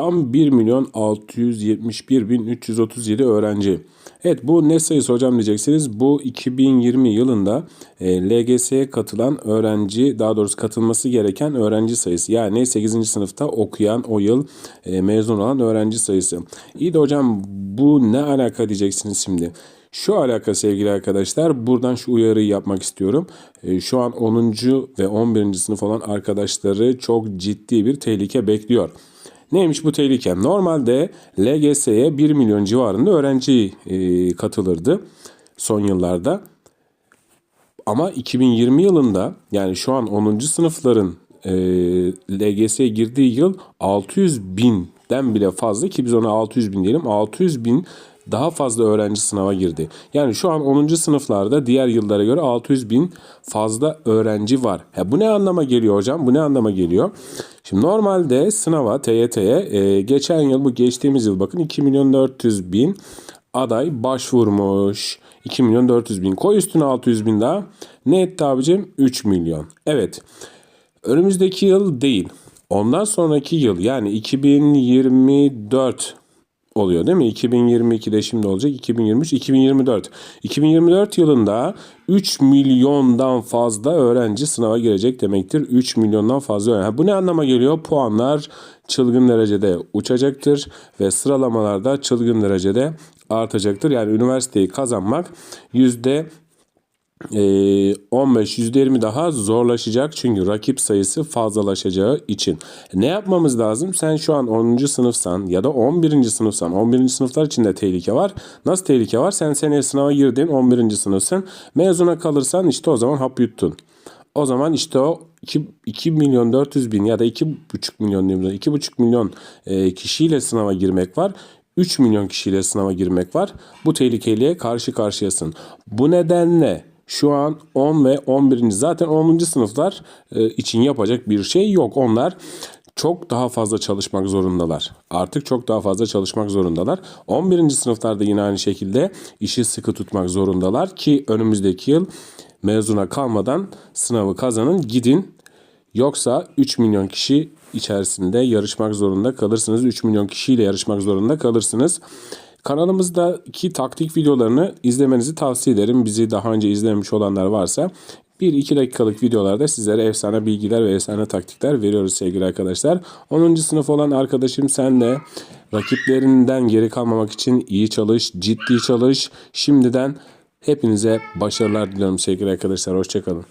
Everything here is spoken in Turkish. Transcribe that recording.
Tam 1 milyon 671 bin 337 öğrenci. Evet bu ne sayısı hocam diyeceksiniz. Bu 2020 yılında e, LGS'ye katılan öğrenci daha doğrusu katılması gereken öğrenci sayısı. Yani 8. sınıfta okuyan o yıl e, mezun olan öğrenci sayısı. İyi de hocam bu ne alaka diyeceksiniz şimdi. Şu alaka sevgili arkadaşlar buradan şu uyarıyı yapmak istiyorum. E, Şu an 10. ve 11. sınıf olan arkadaşları çok ciddi bir tehlike bekliyor. Neymiş bu tehlike? Normalde LGS'ye 1 milyon civarında öğrenci e, katılırdı son yıllarda. Ama 2020 yılında yani şu an 10. sınıfların e, LGS'ye girdiği yıl 600 binden bile fazla ki biz ona 600 bin diyelim 600 bin daha fazla öğrenci sınava girdi. Yani şu an 10. sınıflarda diğer yıllara göre 600 bin fazla öğrenci var. Ha, bu ne anlama geliyor hocam? Bu ne anlama geliyor? Şimdi normalde sınava TYT'ye e, geçen yıl bu geçtiğimiz yıl bakın 2 milyon 400 bin aday başvurmuş. 2 milyon 400 bin. Koy üstüne 600 bin daha. Ne etti abicim? 3 milyon. Evet. Önümüzdeki yıl değil. Ondan sonraki yıl yani 2024 oluyor değil mi? 2022'de şimdi olacak. 2023, 2024. 2024 yılında 3 milyondan fazla öğrenci sınava girecek demektir. 3 milyondan fazla öğrenci. Bu ne anlama geliyor? Puanlar çılgın derecede uçacaktır ve sıralamalarda çılgın derecede artacaktır. Yani üniversiteyi kazanmak yüzde 15 %20 daha zorlaşacak çünkü rakip sayısı fazlalaşacağı için. Ne yapmamız lazım? Sen şu an 10. sınıfsan ya da 11. sınıfsan 11. sınıflar için de tehlike var. Nasıl tehlike var? Sen seneye sınava girdin 11. sınıfsın. Mezuna kalırsan işte o zaman hap yuttun. O zaman işte o 2, 2 milyon 400 bin ya da 2,5 milyon diyeyim de, 2,5 milyon e, kişiyle sınava girmek var. 3 milyon kişiyle sınava girmek var. Bu tehlikeyle karşı karşıyasın. Bu nedenle şu an 10 ve 11. zaten 10. sınıflar e, için yapacak bir şey yok. Onlar çok daha fazla çalışmak zorundalar. Artık çok daha fazla çalışmak zorundalar. 11. sınıflarda yine aynı şekilde işi sıkı tutmak zorundalar ki önümüzdeki yıl mezuna kalmadan sınavı kazanın gidin. Yoksa 3 milyon kişi içerisinde yarışmak zorunda kalırsınız. 3 milyon kişiyle yarışmak zorunda kalırsınız. Kanalımızdaki taktik videolarını izlemenizi tavsiye ederim. Bizi daha önce izlemiş olanlar varsa 1-2 dakikalık videolarda sizlere efsane bilgiler ve efsane taktikler veriyoruz sevgili arkadaşlar. 10. sınıf olan arkadaşım sen de rakiplerinden geri kalmamak için iyi çalış, ciddi çalış. Şimdiden hepinize başarılar diliyorum sevgili arkadaşlar. Hoşçakalın.